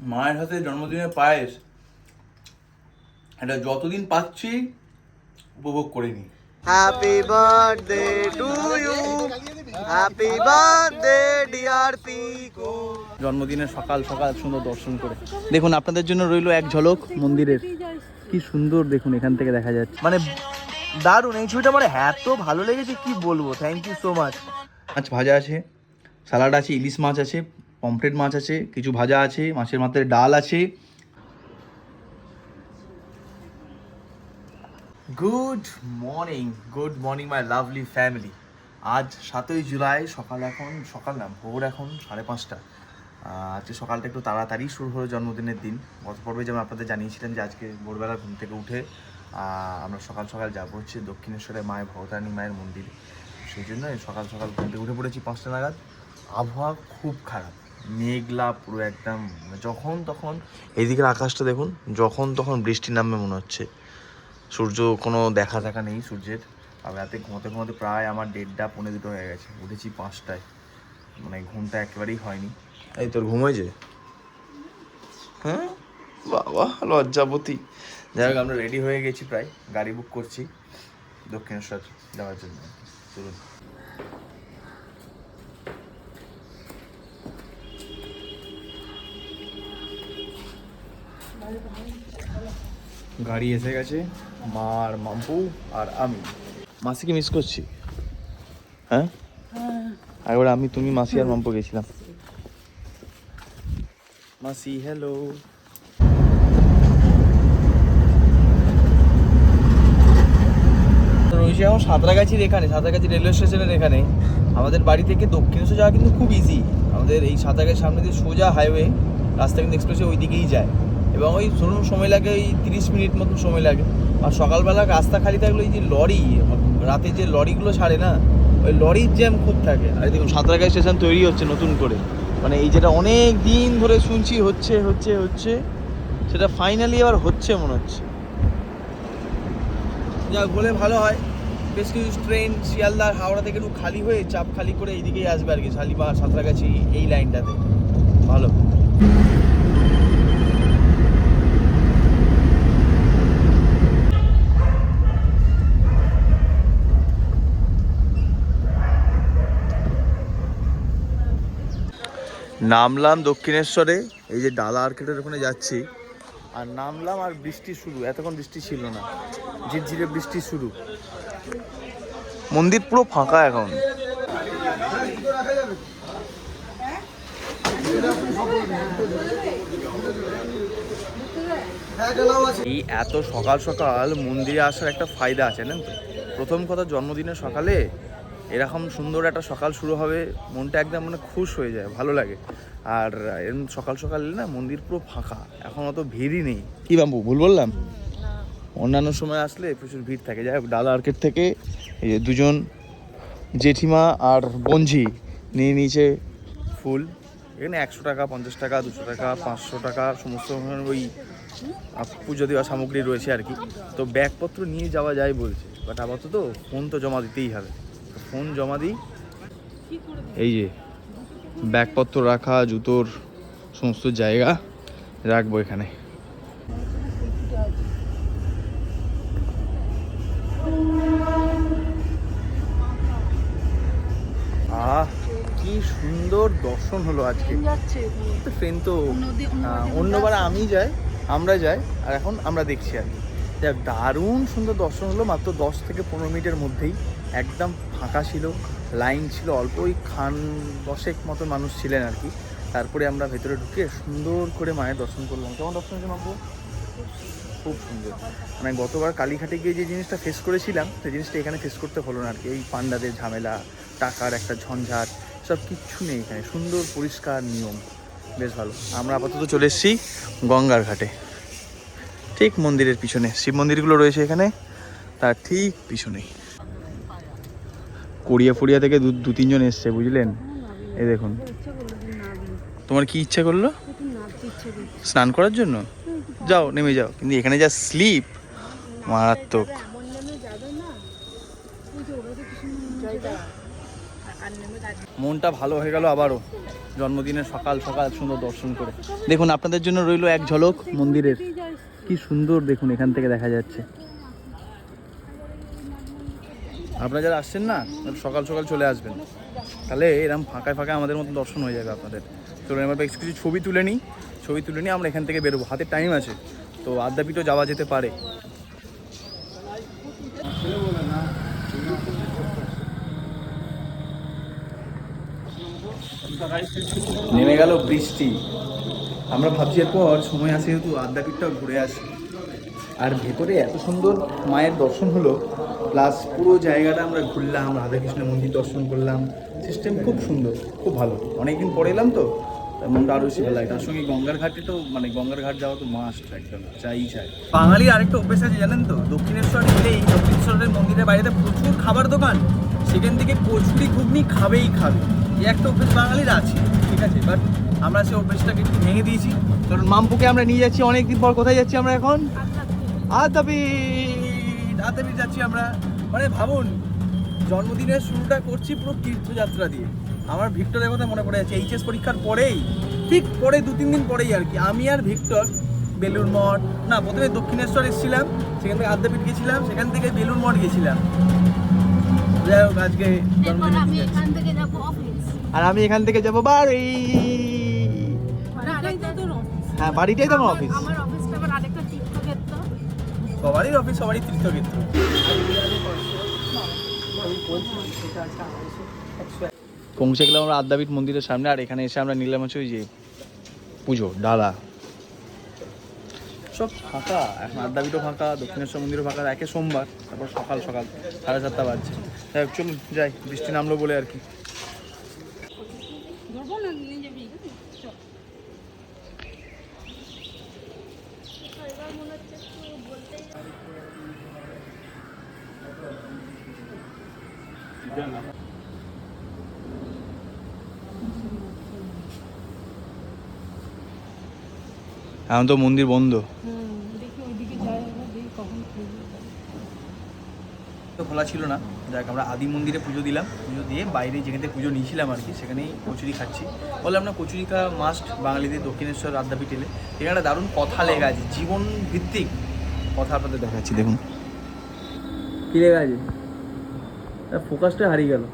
মায়ের হাতে জন্মদিনের পায়েস এটা যতদিন পাচ্ছি উপভোগ করিনি। Happy birthday to you happy birthday dear Piku জন্মদিনের সকাল সকাল সুন্দর দর্শন করে। দেখুন আপনাদের জন্য রইল এক ঝলক মন্দিরের। কি সুন্দর দেখুন এখান থেকে দেখা যাচ্ছে। মানে দারুণ এই ছবিটা আমার এত ভালো লেগেছে কি বলব? থ্যাংক ইউ সো মাচ মাছ ভাজা আছে স্যালাড আছে ইলিশ মাছ আছে পমফ্রেট মাছ আছে, কিছু ভাজা আছে, মাছের মাথায় ডাল আছে। Good morning good morning my lovely family আজ সাতই জুলাই, সকাল এখন, সকাল না, ভোর এখন সাড়ে পাঁচটা। আজকে সকালটা একটু তাড়াতাড়ি শুরু হলো জন্মদিনের দিন। গত পর্বে যেমন আপনাদের জানিয়েছিলেন যে আজকে ভোরবেলা ঘুম থেকে উঠে আমরা সকাল সকাল যাব হচ্ছে দক্ষিণেশ্বরে মায়ের, ভবতারিণী মায়ের মন্দির। সেই জন্য সকাল সকাল ঘুম থেকে উঠে পড়েছি পাঁচটা নাগাদ। আবহাওয়া খুব খারাপ। মেঘলা পুরো একদম যখন তখন এইদিকের আকাশটা দেখুন যখন তখন বৃষ্টি নামবে মনে হচ্ছে। সূর্য কোনো দেখা দেখা নেই সূর্যের। আর রাতে ঘুমোতে ঘুমোতে প্রায় আমার দেড়টা পৌনে দুটো হয়ে গেছে। উঠেছি পাঁচটায়। মানে ঘুমটা একেবারেই হয়নি। এই তোর ঘুম হয়েছে? হ্যাঁ? বাবা লজ্জাবতী। যাই হোক আমরা রেডি হয়ে গেছি প্রায়। গাড়ি বুক করছি। দক্ষিণেশ্বর যাওয়ার জন্য। চলুন। গাড়ি এসে গেছে মা আর মাম্পু আর আমি। মাসিকে মিস করছি। হ্যাঁ? একবার আমি তুমি মাসি আর মাম্পু গেছিলাম। মাসি হ্যালো রয়েছে এখন সাঁতরাগাছির এখানে সাঁতরাগাছি রেলওয়ে স্টেশনের এখানে। আমাদের বাড়ি থেকে দক্ষিণেশ্বর যাওয়া কিন্তু খুব ইজি আমাদের এই সাঁতরাগাছির সামনে দিয়ে সোজা হাইওয়ে রাস্তা কিন্তু এক্সপ্রেসে ওই দিকেই যায়। এবং ওই ধরুন সময় লাগে ওই তিরিশ মিনিট মতন সময় লাগে। আর সকালবেলা রাস্তা খালি থাকলে ওই যে লরি রাতে যে লরিগুলো ছাড়ে না ওই লরির জ্যাম খুব থাকে। আর দেখুন সাঁতরাগাছি স্টেশন তৈরি হচ্ছে নতুন করে। মানে এই যেটা অনেক দিন ধরে শুনছি হচ্ছে হচ্ছে হচ্ছে সেটা ফাইনালি আবার হচ্ছে মনে হচ্ছে। যা বলে ভালো হয়। বেশ কিছু ট্রেন শিয়ালদার হাওড়া থেকে একটু খালি হয়ে চাপ খালি করে এইদিকেই আসবে আর কি শালিমার সাঁতরাগাছি এই লাইনটাতে ভালো। নামলাম দক্ষিণেশ্বরে, এই যে ডালা আর্কেটের ওখানে যাচ্ছি। আর নামলাম আর বৃষ্টি শুরু, এতক্ষণ বৃষ্টি ছিল না। ঝিরঝিরে বৃষ্টি শুরু। মন্দির পুরো ফাঁকা এখন। এই এত সকাল সকাল মন্দিরে আসার একটা ফায়দা আছে, জানেন তো? প্রথম কথা, জন্মদিনের সকালে এরকম সুন্দর একটা সকাল শুরু হবে মনটা একদম মানে খুশ হয়ে যায় ভালো লাগে। আর এরকম সকাল সকাল না মন্দির পুরো ফাঁকা এখন অত ভিড়ই নেই। কি বাম্বু ভুল বললাম? অন্যান্য সময় আসলে প্রচুর ভিড় থাকে। যাই হোক ডালা আর্কেট থেকে এই যে দুজন জেঠিমা আর বঞ্জি নিয়ে নিয়েছে ফুল। এখানে একশো টাকা পঞ্চাশ টাকা দুশো টাকা পাঁচশো টাকা সমস্ত ধরনের ওই পুজো দেওয়া সামগ্রী রয়েছে আর কি। তো ব্যাগপত্র নিয়ে যাওয়া যায় বলছে। বাট আপাতত ফোন তো জমা দিতেই হবে। ফোন জমা দিই। এই যে, ব্যাগপত্র রাখা, জুতোর সমস্ত জায়গা রাখব এখানে। আহ, কি সুন্দর দর্শন হলো আজকে। তো ট্রেন তো অন্যবার আমি যাই, আমরা যাই, আর এখন আমরা দেখছি আর কি। দারুণ সুন্দর দর্শন হলো মাত্র দশ থেকে পনেরো মিনিটের মধ্যেই। একদম ফাঁকা ছিল, লাইন ছিল অল্প ওই খান দশেক মতো মানুষ ছিলেন আর কি। তারপরে আমরা ভেতরে ঢুকে সুন্দর করে মায়ের দর্শন করলাম। কেমন দর্শন হয়েছে মাপু? খুব সুন্দর। মানে গতবার কালীঘাটে গিয়ে যে জিনিসটা ফেস করেছিলাম, সেই জিনিসটা এখানে ফেস করতে হলো না আর কি। এই পান্ডাদের ঝামেলা, টাকার একটা ঝঞ্ঝাট, সব কিচ্ছু নেই এখানে। সুন্দর, পরিষ্কার নিয়ম। বেশ ভালো। আমরা আপাতত চলে এসেছি গঙ্গার ঘাটে। ঠিক মন্দিরের পিছনে। শিব মন্দিরগুলো রয়েছে এখানে। তার ঠিক পিছনেই। কোরিয়া ফোরিয়া থেকে দু দু তিনজন এসছে, বুঝলেন? এই দেখুন। তোমার কি ইচ্ছা করল? স্নান করার জন্য? যাও, নেমে যাও। কিন্তু এখানে যা স্লিপ, মারাত্মক। মনটা ভালো হয়ে গেল আবারও। জন্মদিনের সকাল সকাল সুন্দর দর্শন করে। দেখুন, আপনাদের জন্য রইল এক ঝলক মন্দিরের। কি সুন্দর দেখুন, এখান থেকে দেখা যাচ্ছে। আপনারা যারা আসছেন না সকাল সকাল চলে আসবেন। তাহলে এরকম ফাঁকায় ফাঁকায় আমাদের মতো দর্শন হয়ে যাবে আপনাদের। চলুন, এবার বেশ কিছু ছবি তুলে নিই। ছবি তুলে নিয়ে আমরা এখান থেকে বেরোবো। হাতে টাইম আছে। তো আদ্যাপীঠও যাওয়া যেতে পারে। নেমে গেল বৃষ্টি। আমরা ভাবছি এরপর সময় আসে যেহেতু আদ্যাপীঠটাও ঘুরে আসি। আর ভেতরে এত সুন্দর মায়ের দর্শন হলো। প্লাস পুরো জায়গাটা আমরা ঘুরলাম রাধাকৃষ্ণের মন্দির দর্শন করলাম। সিস্টেম খুব সুন্দর খুব ভালো। অনেকদিন পরে এলাম তো মনটা আরও ভালো লাগে তার সঙ্গে গঙ্গার ঘাটে তো মানে গঙ্গার ঘাট যাওয়া তো মাস্ট একদম চাই চাই। বাঙালির আরেকটা অভ্যেস আছে জানেন তো? দক্ষিণেশ্বর গেলেই দক্ষিণেশ্বরের মন্দিরের বাইরেতে প্রচুর খাবার দোকান। সেখান থেকে কচুরি ঘুগনি খাবেই খাবে। এই একটা অভ্যেস বাঙালির আছে ঠিক আছে? বাট আমরা সেই অভ্যেসটাকে একটু ভেঙে দিয়েছি। কারণ মামপুকে আমরা নিয়ে যাচ্ছি অনেকদিন পর কোথায় যাচ্ছি আমরা এখন? আদাবিট আদাবিট যাচ্ছি আমরা। মানে ভাবুন জন্মদিনের শুরুটা করছি পুরো তীর্থযাত্রা দিয়ে। আমার ভিক্টরের কথা মনে পড়ে যাচ্ছে এইচএস পরীক্ষার পরেই ঠিক পরে দু তিন দিন পরেই আর কি। আমি আর ভিক্টর বেলুর মঠ না প্রথমে দক্ষিণেশ্বর এসেছিলাম সেখান থেকে আদ্যাপীঠ গেছিলাম সেখান থেকে বেলুর মঠ গেছিলাম। যাই হোক আজকে আর আমি এখান থেকে যাব বাড়ি। হ্যাঁ বাড়িটাই তো আমার অফিস সবারই অফিস সবারই তীর্থক্ষেত্র পৌঁছে গেলাম আমরা আদ্যাপীঠ মন্দিরের সামনে, আর এখানে এসে আমরা নিলাম হচ্ছে ওই যে পুজো, ডালা। সব ফাঁকা, এখন আদ্যাপীঠও ফাঁকা, দক্ষিণেশ্বর মন্দিরও ফাঁকা, একে সোমবার, তারপর সকাল সকাল, সাড়ে সাতটা বাজছে। চলুন, যাই, বৃষ্টি নামলো বলে আর কি ধরবো না নিয়ে যাবি এখন তো মন্দির বন্ধ। তো খোলা ছিল না। যাক আমরা আদি মন্দিরে পুজো দিলাম। পুজো দিয়ে বাইরে যেখানে পুজো নিয়েছিলাম আর কি সেখানেই কচুরি খাচ্ছি। বলে আমরা কচুরি খাওয়া মাস্ট বাঙালিদের দক্ষিণেশ্বর আদ্যাপীঠ এলে এখানে একটা দারুণ কথা লেখা আছে জীবন ভিত্তিক। কথা আপনাদের দেখাচ্ছি দেখুন। কী লেখা আছে? ফোকাসটা হারিয়ে গেল।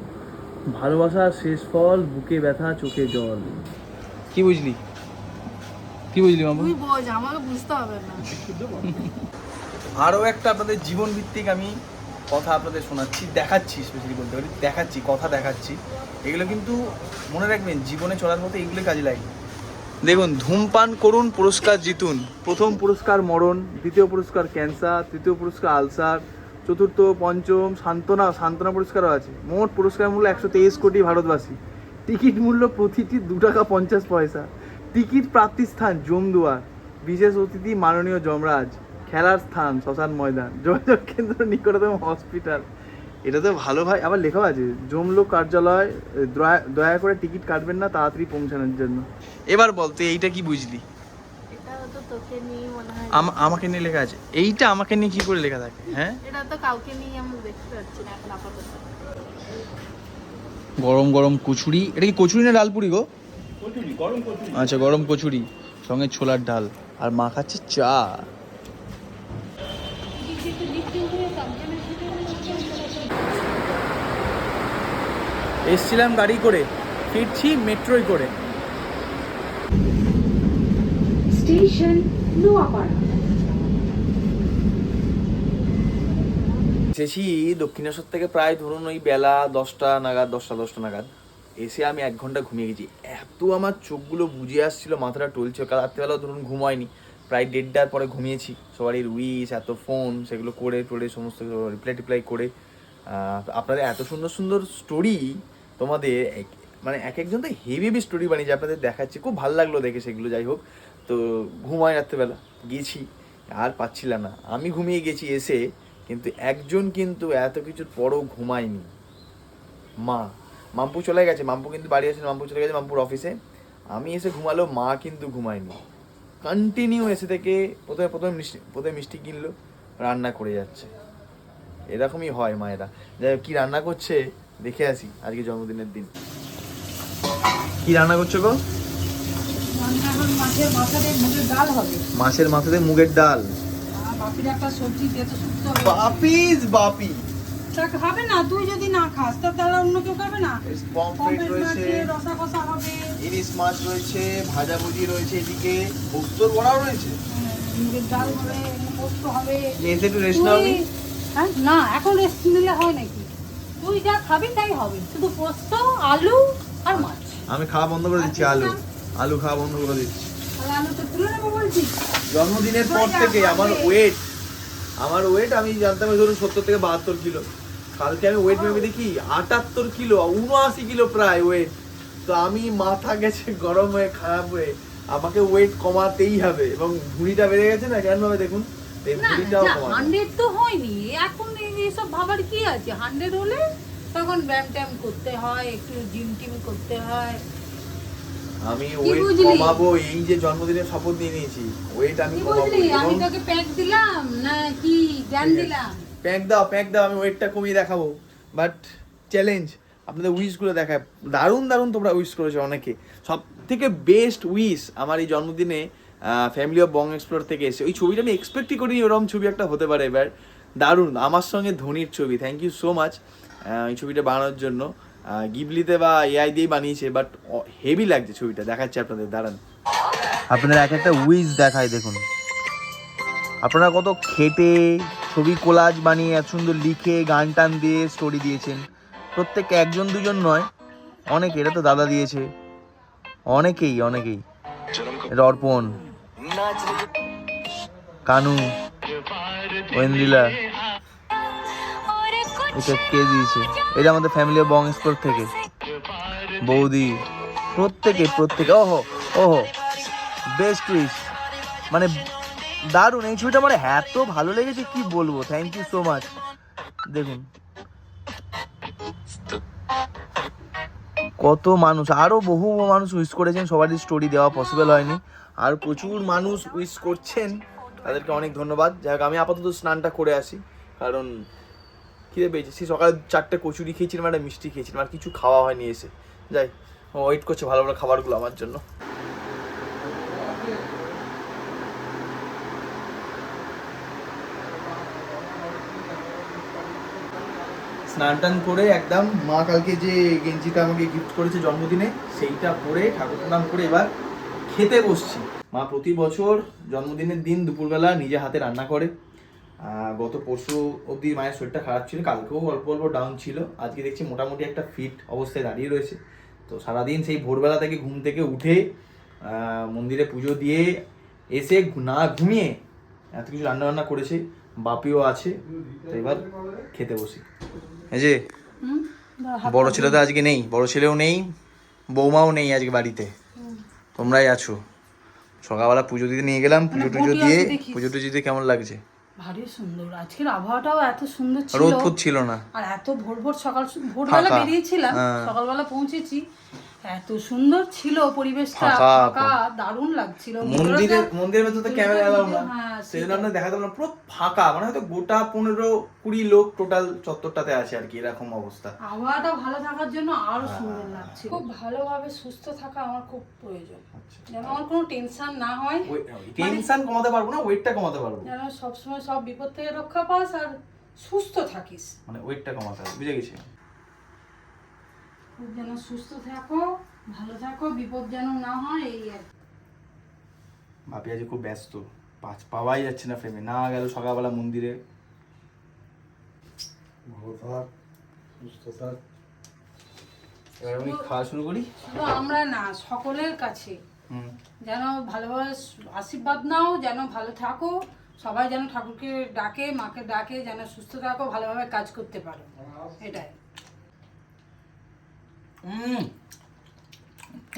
ভালোবাসার শেষ ফল বুকে ব্যথা চোখে জল। কি বুঝলি? কি বুঝলি মামু? তুই বোঝ আমাকে বুঝতে হবে না। আরও একটা আপনাদের জীবন ভিত্তিক আমি কথা আপনাদের শোনাচ্ছি দেখাচ্ছি স্পেশালি বলতে পারি দেখাচ্ছি কথা দেখাচ্ছি। এগুলো কিন্তু মনে রাখবেন জীবনে চলার মতো এগুলোই কাজে লাগে। দেখুন ধূমপান করুন পুরস্কার জিতুন। প্রথম পুরস্কার মরণ দ্বিতীয় পুরস্কার ক্যান্সার তৃতীয় পুরস্কার আলসার চতুর্থ, পঞ্চম, সান্ত্বনা সান্ত্বনা পুরস্কারও আছে। মোট পুরস্কার মূল্য একশো তেইশ কোটি ভারতবাসী। টিকিট মূল্য প্রতিটি দু টাকা পঞ্চাশ পয়সা। টিকিট প্রাপ্তির স্থান জমদুয়ার বিশেষ অতিথি মাননীয় যমরাজ। খেলার স্থান শ্মশান ময়দান। যোগাযোগ কেন্দ্র নিকটতম হসপিটাল। এটা তো ভালো ভাই, আবার লেখাও আছে জমলো কার্যালয়, দয়া- করে টিকিট কাটবেন না, তাড়াতাড়ি পৌঁছানোর জন্য। এবার বল এইটা কি বুঝলি? তো তোকে নিয়ে মনে হয়। আমাকে নিয়ে লেখা আছে। এইটা আমাকে নিয়ে কি করে লেখা থাকে হ্যাঁ? এটা তো কাউকে নিয়ে আমি দেখতে পাচ্ছি না এখন আপাতত। গরম গরম কচুরি। এটা কি কচুরি না ডালপুরি গো? আচ্ছা গরম কচুরি সঙ্গে ছোলার ডাল। আর মা খাচ্ছে চা। এসছিলাম গাড়ি করে ফিরছি মেট্রোয় করে। স্টেশন নোয়াপাড়া এসেছি দক্ষিণেশ্বর থেকে প্রায় ধরুন ওই বেলা দশটা নাগাদ, দশটা দশটা নাগাদ, এসে আমি এক ঘণ্টা ঘুমিয়ে গেছি। এত আমার চোখগুলো বুঝে আসছিল, মাথাটা টলছিল, কাল রাত্রিবেলা ধরুন ঘুমায়নি। প্রায় দেড়টার পরে ঘুমিয়েছি। সবারই উইস এত ফোন, সেগুলো করে, টোরে, সমস্ত রিপ্লাই টিপ্লাই করে। আপনাদের এত সুন্দর সুন্দর স্টোরি তোমাদের মানে এক একজন তো হেভি হেভি স্টোরি বানিয়েছে। আপনাদের দেখাচ্ছে, খুব ভালো লাগল দেখে সেগুলো, যাই হোক। তো ঘুমায় রাত্রেবেলা, গেছি, আর পাচ্ছিলাম না। আমি ঘুমিয়ে গেছি এসে, কিন্তু একজন কিন্তু এত কিছুর পরও ঘুমায়নি। মা, মাম্পু চলে গেছে, মাম্পু কিন্তু বাড়ি আসে মাম্পু চলে গেছে মাম্পুর অফিসে আমি এসে ঘুমালো মা কিন্তু ঘুমায়নি। কন্টিনিউ এসে থেকে প্রথমে প্রথমে মিষ্টি প্রথমে মিষ্টি কিনলো, রান্না করে যাচ্ছে। এরকমই হয় মায়েরা। যাই কি রান্না করছে, দেখে আসি, আজকে জন্মদিনের দিন। কি রান্না করছ গো? মাছের মাথাতে মুগের ডাল। হবে মাছের মাথাতে মুগের ডাল বাপির একটা সবজি দিয়ে তো সুস্থ বাপিস বাপি। তা খাবে না তুই যদি না খাস তা তাহলে অন্য কেউ খাবে না। পমফ্রেট রয়েছে রসা কষা হবে। ইলিশ মাছ রয়েছে ভাজাভুজি রয়েছে এদিকে পোস্তর বড়াও রয়েছে। মুগের ডাল হবে পোস্ত হবে। এসে একটু রেস্ট নাও হ্যাঁ না এখন রেস্ট নিলে হয় নাকি? তুই যা খাবি তাই হবে শুধু পোস্ত আলু আর মাছ। আমি খাওয়া বন্ধ করে দিচ্ছি আলু। আলু খাওয়া বন্ধ করে দিচ্ছি। জন্মদিনের পর থেকে আমার ওয়েট আমার ওয়েট আমি জানতাম ধরুন সত্তর থেকে বাহাত্তর কিলো। কালকে আমি ওয়েট ভেবে দেখি আটাত্তর কিলো উনআশি কিলো প্রায় ওয়েট তো আমি মাথা গেছে গরম হয়ে খারাপ হয়ে। আমাকে ওয়েট কমাতেই হবে এবং ভুঁড়িটা বেড়ে গেছে না কেন ভাবে দেখুন? এই ভুঁড়িটাও হান্ড্রেড তো হয়নি এখন এই- এইসব ভাবার কি আছে? হান্ড্রেড হলে তখন ব্যায়াম ট্যাম করতে হয় একটু জিম টিম করতে হয়। আমি ওয়েট কমাবো এই যে জন্মদিনের শপথ নিয়ে নিয়েছি ওয়েট আমি কমাবো আমি তোকে প্যাক দিলাম না কি জ্ঞান দিলাম? প্যাক দাও প্যাক দাও আমি ওয়েটটা কমিয়ে দেখাবো। বাট চ্যালেঞ্জ আপনাদের উইশগুলো দেখায়। দারুণ দারুণ তোমরা উইশ করেছ অনেকে। সব থেকে বেস্ট উইশ আমার এই জন্মদিনে ফ্যামিলি অফ বং এক্সপ্লোর থেকে এসে ওই ছবিটা আমি এক্সপেক্টই করিনি ওরকম ছবি একটা হতে পারে এবার দারুণ। আমার সঙ্গে ধোনির ছবি থ্যাংক ইউ সো মাচ এই ছবিটা বানানোর জন্য। গিবলিতে বা এআই দিয়েই বানিয়েছে বাট হেভি লাগছে ছবিটা। দেখাচ্ছে আপনাদের, দাঁড়ান। আপনাদের এক একটা উইশ দেখায় দেখুন। আপনারা কত খেটে ছবি কোলাজ বানিয়ে এত সুন্দর লিখে, গান টান দিয়ে স্টোরি দিয়েছেন। প্রত্যেককে একজন দুজন নয়, অনেকে, এটা তো দাদা দিয়েছে। অনেকেই অনেকেই। অর্পণ। কানু। ওয়েন্দ্রিলা এটা কে দিয়েছে। এটা আমাদের ফ্যামিলি বং স্কোর থেকে। বৌদি। প্রত্যেকে প্রত্যেকে। ওহো ওহো। বেস্ট উইশ মানে দারুণ। এই ছবিটা আমার এত ভালো লেগেছে, কি বলব? থ্যাংক ইউ সো মাচ দেখুন। কত মানুষ। আরও বহু মানুষ উইশ করেছেন। সবারই স্টোরি দেওয়া পসিবল হয়নি। আর প্রচুর মানুষ উইশ করছেন। তাদেরকে অনেক ধন্যবাদ। যাই হোক, আমি আপাতত স্নানটা করে আসি। কারণ খিদে পেয়েছে। সেই সকালে চারটে কচুরি খেয়েছিলাম একটা মিষ্টি খেয়েছিলাম, আর কিছু খাওয়া হয়নি এসে। যাই ওয়েট করছে ভালো ভালো খাবারগুলো আমার জন্য। স্নান টান করে একদম মা কালকে যে গেঞ্জিটা আমাকে গিফট করেছে জন্মদিনে, সেইটা পরে ঠাকুর প্রণাম করে এবার খেতে বসছি। মা প্রতি বছর জন্মদিনের দিন দুপুরবেলা নিজে হাতে রান্না করে। গত পরশু অবধি মায়ের শরীরটা খারাপ ছিল কালকেও অল্প অল্প ডাউন ছিল। আজকে দেখছি মোটামুটি একটা ফিট অবস্থায় দাঁড়িয়ে রয়েছে। তো সারাদিন সেই ভোরবেলা থেকে ঘুম থেকে উঠে মন্দিরে পুজো দিয়ে এসে না ঘুমিয়ে এত কিছু রান্না বান্না করেছে বাপিও আছে। তো এবার খেতে বসি। এই যে হুম? বড় ছেলে তো আজকে নেই বড় ছেলেও নেই বৌমাও নেই আজকে বাড়িতে। তোমরাই আছো। সকালবেলা পুজো দিতে নিয়ে গেলাম পুজো টুজো দিয়ে পুজো টুজো দিয়ে কেমন লাগছে? ভারী সুন্দর। আজকের আবহাওয়াটাও এত সুন্দর ছিল। রোদ ছিল না। আর এত ভোর ভোর সকাল ভোরবেলা বেরিয়েছিলাম হ্যাঁ। সকালবেলা পৌঁছেছি। এত সুন্দর ছিল পরিবেশটা ফাঁকা দারুণ লাগছিল। মন্দিরের মন্দিরের ভেতর তো ক্যামেরা এলাও না। হ্যাঁ, সেই জন্য আমরা দেখাতে পারলাম পুরো ফাঁকা মানে হয়তো গোটা পনেরো কুড়ি লোক টোটাল চত্বরটাতে আছে আর কি এরকম অবস্থা। আবহাওয়াটা ভালো থাকার জন্য আরও হ্যাঁ। সুন্দর লাগছে খুব ভালোভাবে সুস্থ থাকা আমার খুব প্রয়োজন। আচ্ছা। যেন আমার কোনো টেনশন না হয়। টেনশন কমাতে পারব না ওয়েটটা কমাতে পারব। যেন সবসময় সব বিপদ থেকে রক্ষা পাস আর সুস্থ থাকিস। মানে ওয়েটটা কমাতে হবে বুঝে গেছি? খুব যেন সুস্থ থাকো ভালো থাকো বিপদ যেন না হয় এই আর কি। ভাবি আজ খুব ব্যস্ত পাঁচ পাওয়াই যাচ্ছে না ফ্রেমে না গেল সকালবেলা মন্দিরে। ভালো থাক সুস্থ থাক। এবার আমি খাওয়া শুরু করি? শুধু আমরা না সকলের কাছে। হুম। যেন ভালোভাবে আশীর্বাদ নাও যেন ভালো থাকো সবাই যেন ঠাকুরকে ডাকে মাকে ডাকে যেন সুস্থ থাকো ভালোভাবে কাজ করতে পারো। এটাই। হুম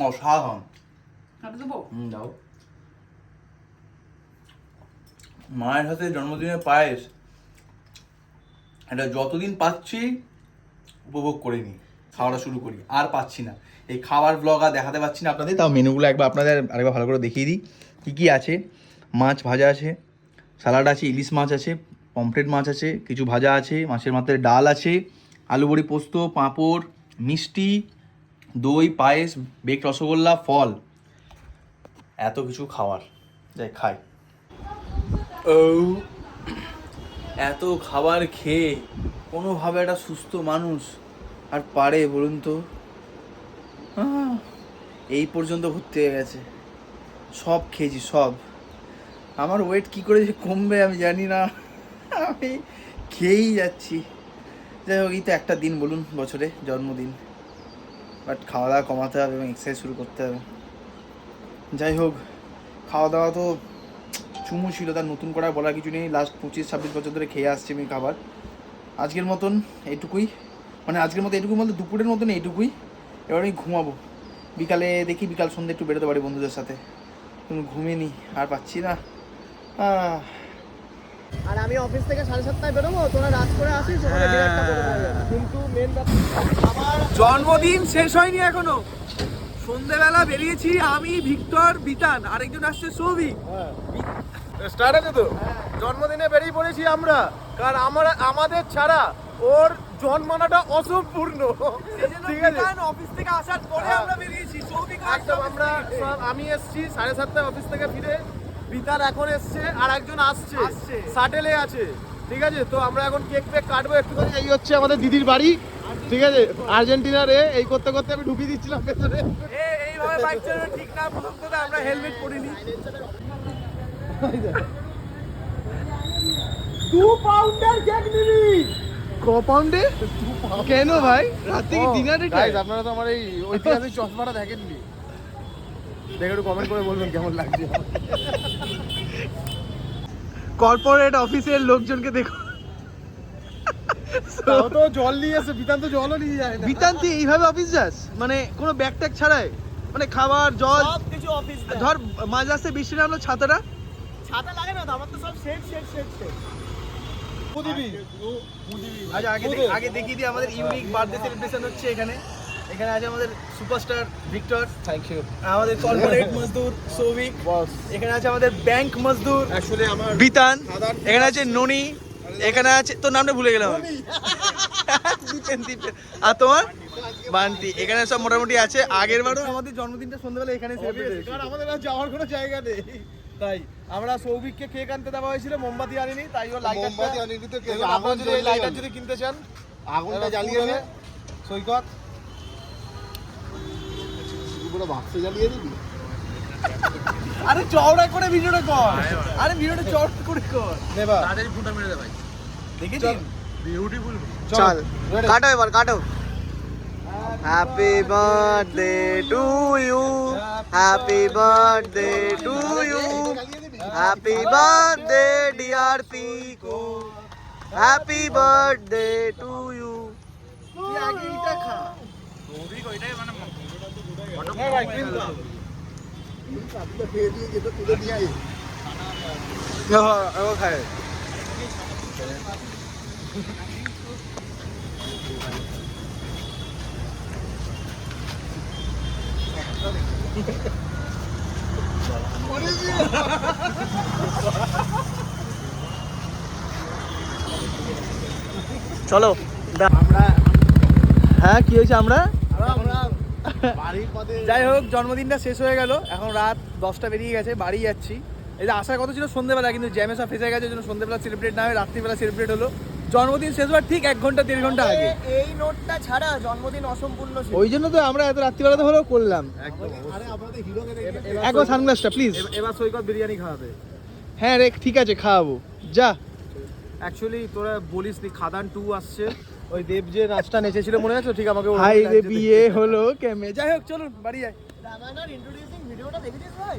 অসাধারণ ওটা দেবো হুম দাও মায়ের হাতে জন্মদিনের পায়েস এটা যতদিন পাচ্ছি উপভোগ করে নিই খাওয়াটা শুরু করি আর পাচ্ছি না। এই খাবার ব্লগ আর দেখাতে পাচ্ছি না আপনাদের। তাও মেনুগুলো একবার আপনাদের আরেকবার ভালো করে দেখিয়ে দিই। কী কী আছে? মাছ ভাজা আছে স্যালাড আছে ইলিশ মাছ আছে পমফ্রেট মাছ আছে কিছু ভাজা আছে মাছের মাথায় ডাল আছে আলু বড়ি পোস্ত পাঁপড় মিষ্টি দই, পায়েস বেক রসগোল্লা, ফল, এত কিছু খাওয়ার। যাই, খাই। ও, এত খাবার খেয়ে কোনোভাবে একটা সুস্থ মানুষ আর পারে বলুন তো? এই পর্যন্ত ঘুরতে গেছে। সব খেয়েছি, সব। আমার ওয়েট কি করে যে কমবে আমি জানি না। আমি খেয়েই যাচ্ছি। যাই হোক, এই তো একটা দিন বলুন, বছরে, জন্মদিন। বাট খাওয়া দাওয়া কমাতে হবে এবং এক্সারসাইজ শুরু করতে হবে। যাই হোক খাওয়া দাওয়া তো চুমু ছিল, তার নতুন করে বলার কিছু নেই। লাস্ট পঁচিশ, ছাব্বিশ বছর ধরে খেয়ে আসছি আমি খাবার। আজকের মতন এটুকুই। মানে আজকের মতো এইটুকু বলতে দুপুরের মতন এইটুকুই এবার আমি ঘুমাবো। বিকালে দেখি, বিকাল সন্ধ্যে একটু বেরোতে পারি বন্ধুদের সাথে। ঘুমিয়ে নি, আর পাচ্ছি না। আর আমি অফিস থেকে সাড়ে সাতটায় বেরোবো তোরা রাত করে আসিস যাবে। কিন্তু মেন জন্মদিন শেষ হয়নি এখনও। সন্ধেবেলা বেরিয়েছি আমি ভিক্টর বিতান আরেকজন আসছে সৌভিক। স্টার্ট আছে তো? জন্মদিনে বেরিয়ে পড়েছি আমরা কারণ আমরা আমাদের ছাড়া ওর জন্মানোটা অসম্পূর্ণ। ঠিক আছে? অফিস থেকে আসার পরে হ্যাঁ। আমরা বেরিয়েছি। সৌভিক একদম আমরা আমি এসছি সাড়ে সাতটায় অফিস থেকে ফিরে। বিতার এখন এসছে আর একজন আসছে। শাটেলে আছে। ঠিক আছে? তো আমরা এখন কেক পেক কাটবো একটুখানি এই হচ্ছে আমাদের দিদির বাড়ি। ঠিক আছে? আর্জেন্টিনার এ এই করতে করতে আমি ঢুকিয়ে দিচ্ছিলাম ভেতরে। এইভাবে বাইক চালানো ঠিক না প্রথম কথা আমরা হেলমেট পরিনি। দু পাউন্ডার কেক নিবি। ক পাউন্ডে কেন ভাই? রাত থেকে ডিনারে গাইস আপনারা তো আমার এই ঐতিহাসিক চশমাটা দেখেননি। দেখে একটু কমেন্ট করে বলবেন কেমন লাগছে। কর্পোরেট অফিসের লোকজনকে দেখো। তো জল নিয়ে এসে বিতান তো জলও নিয়ে যায় না। বিতান্তি এইভাবে অফিস যাস? মানে কোনো ব্যাগ ট্যাগ ছাড়াই? মানে খাবার জল? কিছু অফিস। ধর মাঝ রাস্তায় বৃষ্টি নামলো ছাতাটা? ছাতা লাগে না তো আমার তো সব সেট সেট সেট সেট আচ্ছা আগে দে- আগে দেখিয়ে দিই আমাদের ইউনিক বার্থডে সেলিব্রেশন হচ্ছে এখানে। এখানে আছে আমাদের সুপারস্টার ভিক্টর থ্যাংক ইউ আমাদের কর্পোরেট মজদুর সৌভিক বস এখানে আছে আমাদের ব্যাংক মজদুর অ্যাকচুয়ালি আমার বিতান এখানে আছে ননি এখানে আছে তোর নামটা ভুলে গেলাম দীপেন দীপেন। আর তোমার? বান্টি এখানে সব মোটামুটি আছে আগের বারও? আমাদের জন্মদিনটা সন্ধ্যাবেলা এখানে কারণ আমাদের আর যাওয়ার কোনো জায়গা নেই। তাই আমরা সৌভিককে কেক আনতে দেওয়া হয়েছিল মোমবাতি আনিনি তাই ও লাইটার মোমবাতি আনিনি তো কেক আপনারা যদি এই লাইটার যদি কিনতে চান আগুনটা জ্বালিয়ে সৈকত। পুরো বাক্সে জ্বালিয়ে দিবি? আরে চওড়া করে ভিডিওটা কর। আরে ভিডিওটা চওড়া করে কর। নেবা দেখেছিস? বিউটিফুল চল। কাটো এবার কাটো। Happy birthday to you happy birthday to you happy birthday dear Piko happy birthday to you আগে এটা খা। ভাই ক্রিম দাও তুলে নিয়ে আয় ও খায় চলো হ্যাঁ কি হয়েছে আমরা আমরা? যাই হোক জন্মদিনটা শেষ হয়ে গেল। এখন রাত দশটা বেরিয়ে গেছে বাড়ি যাচ্ছি। এই যে আসার কথা ছিল সন্ধ্যেবেলা কিন্তু জ্যামে সব ফেসে গেছে ওই জন্য সন্ধ্যেবেলা সেলিব্রেট না হয়ে রাত্রিবেলা সেলিব্রেট হলো। জন্মদিন শেষ হওয়ার ঠিক এক ঘণ্টা দেড় ঘণ্টা আগে। এই নোটটা ছাড়া জন্মদিন অসম্পূর্ণ ছিল। ওই জন্য তো আমরা এত রাত্রিবেলাতে হলেও করলাম। আরে আপনাদের হিরোকে দেখে একবার সানগ্লাসটা প্লিজ এবার সৈকত বিরিয়ানি খাওয়াবে। হ্যাঁ রে ঠিক আছে খাওয়াবো। যা। অ্যাকচুয়ালি তোরা বলিস নি খাদান টু আসছে। ওই দেব যে নাচটা নেচেছিল মনে আছে? ঠিক আমাকে হাই রে বিয়ে হলো কেমে যাই হোক চলুন বাড়ি যাই রামায়ণের ইন্ট্রোডিউসিং ভিডিওটা দেখেছিস ভাই?